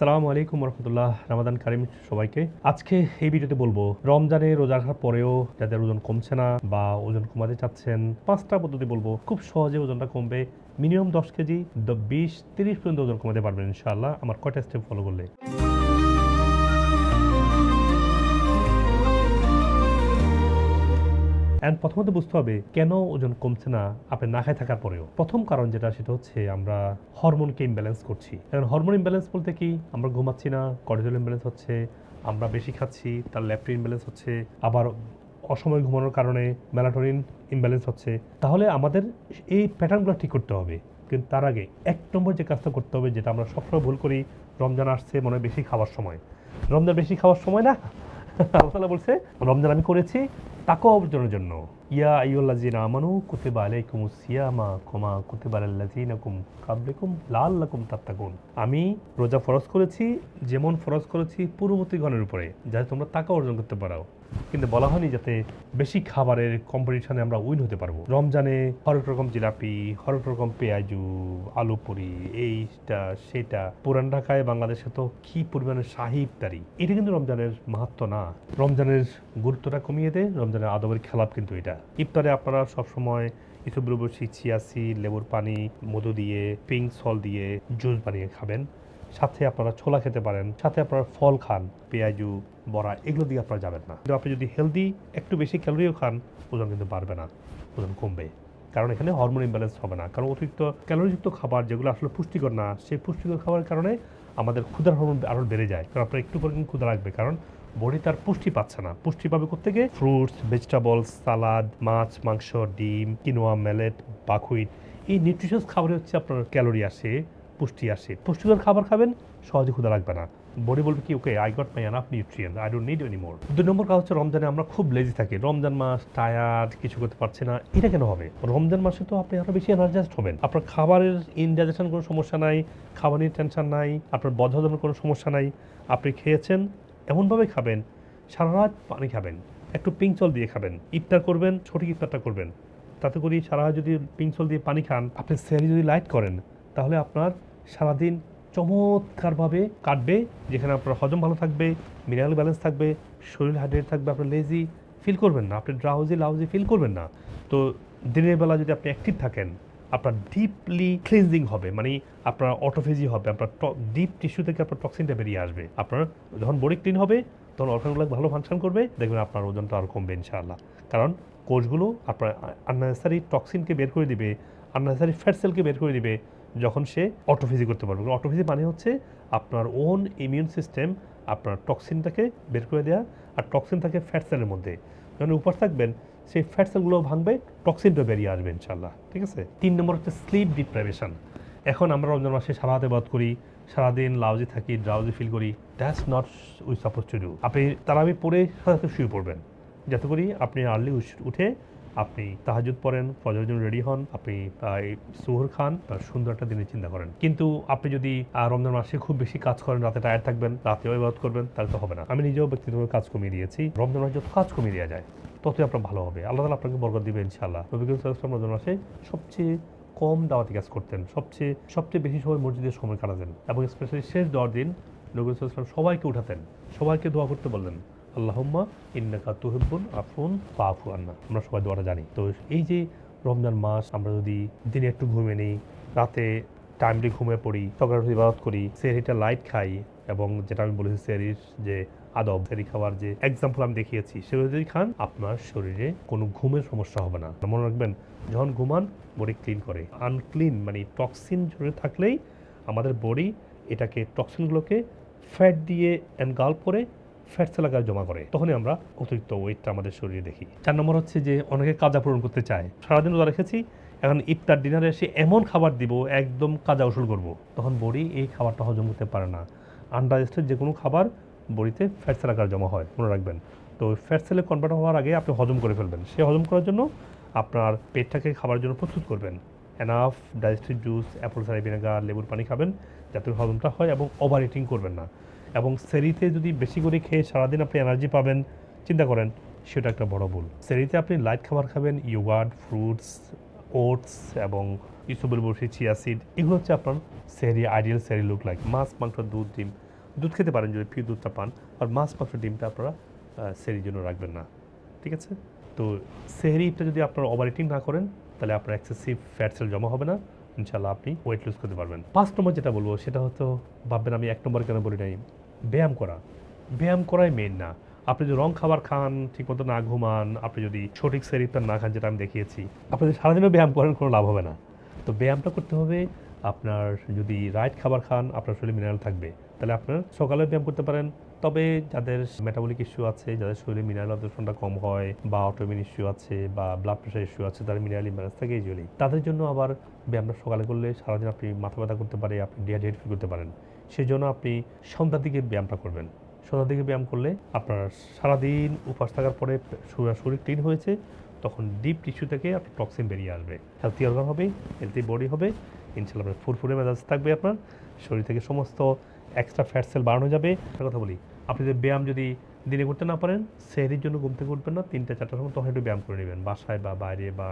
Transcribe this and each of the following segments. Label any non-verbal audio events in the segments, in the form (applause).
আসসালামু আলাইকুম রহমতুল্লাহ রামাদান কারিম সবাইকে। আজকে এই ভিডিওতে বলব, রমজানে রোজা রাখার পরেও যাদের ওজন কমছে না বা ওজন কমাতে চাচ্ছেন, পাঁচটা পদ্ধতি বলব। খুব সহজে ওজনটা কমবে। মিনিমাম দশ কেজি বিশ, তিরিশ পর্যন্ত ওজন কমাতে পারবেন ইনশাল্লাহ আমার কয়টা স্টেপ ফলো করলে? অ্যান্ড প্রথমত বুঝতে হবে কেন ওজন কমছে না আপনি না খায় থাকার পরেও। প্রথম কারণ যেটা, সেটা হচ্ছে আমরা হরমোনকে ইমব্যালেন্স করছি। এখন হরমোন ইমব্যালেন্স বলতে কি? আমরা ঘুমাচ্ছি না কর্টিজল ইমব্যালেন্স হচ্ছে, আমরা বেশি খাচ্ছি, তার ল্যাপটিন ইমব্যালেন্স হচ্ছে, আবার অসময় ঘুমানোর কারণে মেলাটোনিন ইমব্যালেন্স হচ্ছে। তাহলে আমাদের এই প্যাটার্নগুলো ঠিক করতে হবে। কিন্তু তার আগে এক নম্বর যে কাজটা করতে হবে, যেটা আমরা সবসময় ভুল করি, রমজান আসছে, মনে হয় বেশি খাওয়ার সময়। রমজান বেশি খাওয়ার সময় না? (laughs) আল্লাহ বলছে, রমজান আমি করেছি তাকওয়া অর্জনের জন্য। ইয়া আইয়ুল্লাযিনা আমানু কুতিবা আলাইকুমুস সিয়ামা কামা কুতিবা আলাল্লাযিনাকুম কাবলিকুম লাআল্লাকুম তাত্তাকুন। আমি রোজা ফরজ করেছি, যেমন ফরজ করেছি পূর্ববর্তী গণের উপরে, যাতে তোমরা তাকওয়া অর্জন করতে পারো। কিন্তু বলা হয়নি যাতে বেশি খাবারের কম্পিটিশনে আমরা উইন হতে পারব। রমজানে হরেক রকম জিলাপি, হরেক রকম পেঁয়াজু, আলু পুরি, এইটা, সেটা, পুরান ঢাকায়, বাংলাদেশে তো কি পরিমাণে শাহি ইফতারি এটা কিন্তু রমজানের মাহাত্ম না। রমজানের গুরুত্বটা কমিয়ে দেয় রমজানের আদবের খেলাপ কিন্তু এটা। ইফতারে আপনারা সবসময় ইসব বসি চিয়াসি লেবুর পানি, মধু দিয়ে, পিঙ্ক সল দিয়ে জুস বানিয়ে খাবেন। সাথে আপনারা ছোলা খেতে পারেন, সাথে আপনারা ফল খান, পেঁয়াজু, বড়া, এগুলো দিয়ে আপনারা যাবেন না। কিন্তু আপনি যদি হেলদি একটু বেশি ক্যালোরিও খান, ওজন কিন্তু বাড়বে না, ওজন কমবে। কারণ এখানে হরমোন ইমব্যালেন্স হবে না, কারণ অতিরিক্ত ক্যালোরিযুক্ত খাবার যেগুলো আসলে পুষ্টিকর না, সেই পুষ্টিকর খাবারের কারণে আমাদের ক্ষুধার হরমোন আরও বেড়ে যায়। কারণ আপনার একটু পরে কিন্তু ক্ষুধা লাগবে, কারণ বডি তার পুষ্টি পাচ্ছে না। পুষ্টি পাবে কোথেকে ফ্রুটস ভেজিটেবলস সালাদ মাছ, মাংস, ডিম কিনোয়া মেলেট বাকুইট এই নিউট্রিশাস খাবারে হচ্ছে আপনার ক্যালোরি আসে, পুষ্টি আসে। পুষ্টিকর খাবার খাবেন, সহজে ক্ষুদা লাগবে না। বডি বলবে কি okay I got my enough nutrient I don't need any more দুই নম্বর কাজ হচ্ছে, রমজানে আমরা খুব লেজি থাকি। রমজান মাস টায়ার্ড কিছু করতে পারছি না। এটা কেন হবে? রমজান মাসে তো আপনি আরও বেশি এনার্জাইজড হবেন। আপনার খাবারের ইনডাইজেশন কোনো সমস্যা নাই, খাবার নিয়ে টেনশন নাই, আপনার বদহজমের কোনো সমস্যা নাই। আপনি খেয়েছেন এমনভাবে খাবেন সারা রাত পানি খাবেন, একটু পিঙ্ক জল দিয়ে খাবেন, ইফতার করবেন, সঠিক ইফতারটা করবেন। তাতে করি সারা যদি পিঙ্ক জল দিয়ে পানি খান, আপনি সেরি যদি লাইট করেন, তাহলে আপনার সারাদিন চমৎকারভাবে কাটবে, যেখানে আপনার হজম ভালো থাকবে মিনারেল ব্যালেন্স থাকবে, শরীর হাইড্রেট থাকবে আপনার লেজি ফিল করবেন না, আপনি ড্রাউজি লাউজি ফিল করবেন না। তো দিনের বেলা যদি আপনি অ্যাক্টিভ থাকেন আপনার ডিপলি ক্লিনজিং হবে মানে আপনার অটোফেজি হবে, আপনার ডিপ টিস্যু থেকে আপনার টক্সিনটা বেরিয়ে আসবে। আপনার যখন বডি ক্লিন হবে, তখন অর্গানগুলো ভালো ফাংশন করবে, দেখবেন আপনার ওজনটা আরও কমবে ইনশাআল্লাহ। কারণ কোষগুলো আপনার আননেসারি টক্সিনকে বের করে দিবে আননেসারি ফ্যাট সেলকে বের করে দিবে, যখন সে অটোফিজি করতে পারবে। অটোফিজি মানে হচ্ছে আপনার ওন ইমিউন সিস্টেম আপনার টক্সিনটাকে বের করে দেওয়া আর টক্সিন থাকে ফ্যাট সেলের মধ্যে। যখন উপর থাকবেন সেই ফ্যাট সেলগুলো ভাঙবে টক্সিনটা বেরিয়ে আসবে ইনশাল্লাহ ঠিক আছে? তিন নম্বর হচ্ছে স্লিপ ডিপ্রাইভেশন এখন আমরা রমজান মাসে সারা হাতে বাদ করি, সারাদিন লাউজি থাকি ড্রাউজি ফিল করি that's not we suppose to do আপনি তারাবি পরে সাথে শুয়ে পড়বেন। যাতে করি আপনি আর্লি উঠে আপনি তাহাজুদ পড়েন, ফজরের জন্য রেডি হন, আপনি সুহর খান তার সুন্দর একটা দিনের চিন্তা করেন। কিন্তু আপনি যদি রমজান মাসে খুব বেশি কাজ করেন, রাতে টায়ার থাকবেন, রাতেও ইবাদত করবেন, তাহলে তো হবে না। আমি নিজেও ব্যক্তিগতভাবে কাজ কমিয়ে দিয়েছি। রমজান মাসে যত কাজ কমিয়ে দেওয়া যায় ততই আপনার ভালো হবে। আল্লাহ তালা আপনাকে বরকত দিবে ইনশাআল্লাহ। নবী করিম সাল্লাল্লাহু আলাইহি রমজান মাসে সবচেয়ে কম দাওয়াতি কাজ করতেন, সবচেয়ে সবচেয়ে বেশি সময় মসজিদের সময় কাটাতেন এবং স্পেশালি শেষ দশ দিন নবী করিম সাল্লাল্লাহু আলাইহি ওয়াসাল্লাম সবাইকে উঠাতেন, সবাইকে দোয়া করতে বললেন, আল্লাহম্মা ইন্নাকা তুহিব্বুল আফুন ফাফু আন্না। আমরা সবাই দোয়াটা জানি। তো এই যে রমজান মাস, আমরা যদি দিনে একটু ঘুমিয়ে নিই, রাতে টাইমলি ঘুমিয়ে পড়ি, সকালে ইবাদত করি সেরিটা লাইট খাই এবং যেটা আমি বলেছি সেরির যে আদব। সেরি খাওয়ার যে এক্সাম্পল আমি দেখিয়েছি সেগুলো যদি খান, আপনার শরীরে কোনো ঘুমের সমস্যা হবে না। মনে রাখবেন, যখন ঘুমান বডি ক্লিন করে। আনক্লিন মানে টক্সিন জড়ে থাকলেই আমাদের বডি এটাকে টক্সিনগুলোকে ফ্যাট দিয়ে এনগাল করে ফ্যাটস এলাকায় জমা করে। তখনই আমরা অতিরিক্ত ওয়েটটা আমাদের শরীরে দেখি। চার নম্বর হচ্ছে যে অনেকে কাজা পূরণ করতে চায়। সারাদিন রোজা রেখেছি, এখন ইফতার, ডিনারে এসে এমন খাবার দিব, একদম কাজা উসুল করব। তখন বডি এই খাবারটা হজম করতে পারে না। আনডাইজেস্টেড যে কোনো খাবার বডিতে ফ্যাটস এলাকার জমা হয়, মনে রাখবেন। তো ফ্যাট সেলে কনভার্ট হওয়ার আগে আপনি হজম করে ফেলবেন। সে হজম করার জন্য আপনার পেটটাকে খাবার জন্য প্রস্তুত করবেন। Enough digestive juice apple cider vinegar লেবুর পানি খাবেন যাতে হজমটা হয় এবং ওভার ইটিং করবেন না। এবং সেরিতে যদি বেশি করে খেয়ে সারাদিন আপনি এনার্জি পাবেন, চিন্তা করেন, সেটা একটা বড় ভুল। সেরিতে আপনি লাইট খাবার খাবেন ইয়োগার্ট ফ্রুটস ওটস এবং ইসবের বসি চিয়া সিড এগুলো হচ্ছে আপনার সেরি আইডিয়াল সেরি লুক লাইক মাছ, মাংস, দুধ, ডিম দুধ খেতে পারেন যদি প্রিয় দুধটা পান। আর মাছ, মাংস, ডিমটা আপনারা সেরির জন্য রাখবেন না। ঠিক আছে? তো সেহরিটা যদি আপনারা ওভার ইটিং না করেন, তাহলে আপনার এক্সেসিভ ফ্যাট সেল জমা হবে না। ইনশাল্লাহ আপনি ওয়েট লুজ করতে পারবেন। পাঁচ নম্বর যেটা বলব, সেটা হয়তো ভাববেন আমি এক নম্বর কেন বলি নাই? ব্যায়াম করা। ব্যায়াম করাই মেন না। আপনি যদি রং খাবার খান, ঠিকমতো না ঘুমান, আপনি যদি সঠিক সেরিপটা না খান, যেটা আমি দেখিয়েছি, আপনি যদি সারাদিনও ব্যায়াম করেন, কোনো লাভ হবে না। তো ব্যায়ামটা করতে হবে, আপনার যদি রাইট খাবার খান, আপনার শরীরে মিনারেল থাকবে। তাহলে আপনার সকালে ব্যায়াম করতে পারেন। তবে যাদের মেটাবলিক ইস্যু আছে, যাদের শরীরে মিনারেল অবজর্পশনটা কম হয় বা অটোমিন ইস্যু আছে বা ব্লাড প্রেশার ইস্যু আছে, তাদের মিনারেল ইম্যালেন্স থাকে ইউজুয়ালি তাদের জন্য আবার ব্যায়ামটা সকালে করলে সারাদিন আপনি মাথা ব্যথা করতে পারে, আপনি ডিহাইড্রেট ফিল করতে পারেন। সেই জন্য আপনি সন্ধ্যার দিকে ব্যায়ামটা করবেন। সন্ধ্যার দিকে ব্যায়াম করলে আপনার সারাদিন উপাস থাকার পরে শরীর শরীর ক্লিন হয়েছে, তখন ডিপ টিস্যু থেকে আপনার টক্সিন বেরিয়ে আসবে। হেলথি অর্গান হবে হেলথি বডি হবে, ইনশাল্লাহ আপনার ফুরফুরে মেজাজ থাকবে আপনার, শরীর থেকে সমস্ত এক্সট্রা ফ্যাট সেল বাড়ানো যাবে। একটা কথা বলি, আপনি যদি ব্যায়াম যদি দিনে করতে না পারেন সেহরির জন্য ঘুম থেকে উঠবেন না, তিনটা চারটার সময় তখন একটু ব্যায়াম করে নেবেন। বাসায় বা বাইরে বা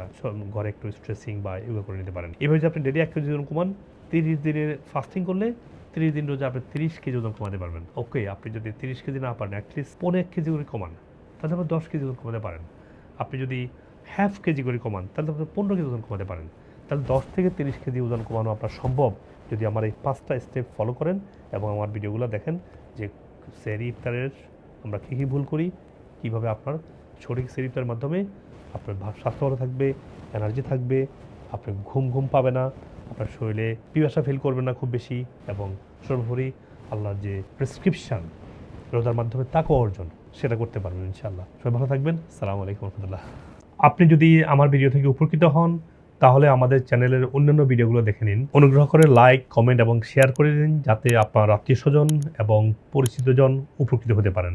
ঘরে একটু স্ট্রেসিং বা এগুলো করে নিতে পারেন। এভাবে যদি আপনি ডেলি এক কেজি ওজন কমান, তিরিশ দিনের ফাস্টিং করলে তিরিশ দিন রোজা আপনি তিরিশ কেজি ওজন কমাতে পারবেন। ওকে আপনি যদি তিরিশ কেজি না পারেন অ্যাটলিস্ট পনেরো এক কেজি করে কমান। তাহলে আপনি দশ কেজি ওজন কমাতে পারেন। আপনি যদি হাফ কেজি করে কমান, তাহলে আপনি পনেরো কেজি ওজন কমাতে পারেন। তাহলে দশ থেকে তিরিশ কেজি ওজন কমানো আপনার সম্ভব। যদি আমার এই পাঁচটা স্টেপ ফলো করেন এবং আমার ভিডিওগুলো দেখেন যে সেরি ইফতারের আমরা কী কী ভুল করি, কীভাবে আপনার সঠিক সেরি ইফতারের মাধ্যমে আপনার স্বাস্থ্য ভালো থাকবে এনার্জি থাকবে, আপনি ঘুম ঘুম পাবে না, আপনার শরীরে পিপাসা ফিল করবে না খুব বেশি এবং সর্বোপরি আল্লাহর যে প্রেসক্রিপশান রোজার মাধ্যমে তাকে অর্জন, সেটা করতে পারবেন ইনশাআল্লাহ। সবাই ভালো থাকবেন। সালামু আলাইকুম রহমতুল্লাহ। আপনি যদি আমার ভিডিও থেকে উপকৃত হন তাহলে আমাদের চ্যানেলের অন্যান্য ভিডিওগুলো দেখে নিন। অনুগ্রহ করে লাইক, কমেন্ট এবং শেয়ার করে দিন যাতে আপনার আত্মীয় স্বজন এবং পরিচিতজন উপকৃত হতে পারেন।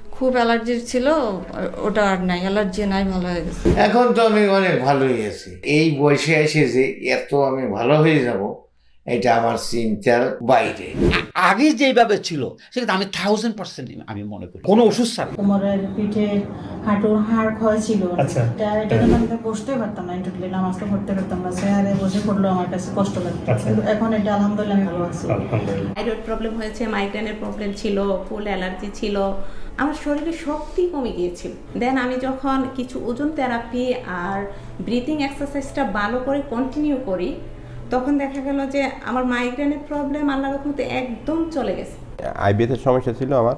খুব অ্যালার্জি ছিল ওটা আর নাই অ্যালার্জি নাই ভালো হয়ে গেছে। এখন তো আমি অনেক ভালোই আছি। এই বয়সে এসে যে এত আমি ভালো হয়ে যাব এটা আমার চিন্তার বাইরে। আগে যেভাবে ছিল সেটা আমি থাউজেন্ড পার্সেন্ট আমি মনে করি। কোনো ওষুধ ছাড়া। কোমরের পিঠে হাঁটুর হাড় ক্ষয় ছিল। আচ্ছা। এটা এটা কিন্তু আমি বসতে পারতাম না নামাজ তো পড়তে পারতাম না। চেয়ারে বসে পড়ল আমার কাছে কষ্ট লাগতো। আচ্ছা। কিন্তু এখন এটা আলহামদুলিল্লাহ ভালো আছি। আলহামদুলিল্লাহ। থাইরয়েড প্রবলেম হয়েছে মাইগ্রেনের প্রবলেম ছিল ফুল অ্যালার্জি ছিল। আমার শরীরে শক্তি কমে গিয়েছিল। দেন আমি যখন কিছু ওজন থেরাপি আর ব্রিথিং এক্সারসাইজটা ভালো করে কন্টিনিউ করি, তখন দেখা গেল যে আমার মাইগ্রেনের প্রবলেম আল্লাহ রকমতে একদম চলে গেছে। আইবিএসের সমস্যা ছিল আমার।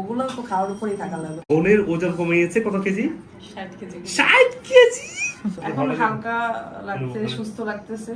ওগুলো তো খাওয়ার উপরেই থাকা লাগল বোনের ওজন কমে গেছে কত কেজি? ষাট কেজি। ষাট কেজি? এখন হালকা লাগতেছে সুস্থ লাগতেছে।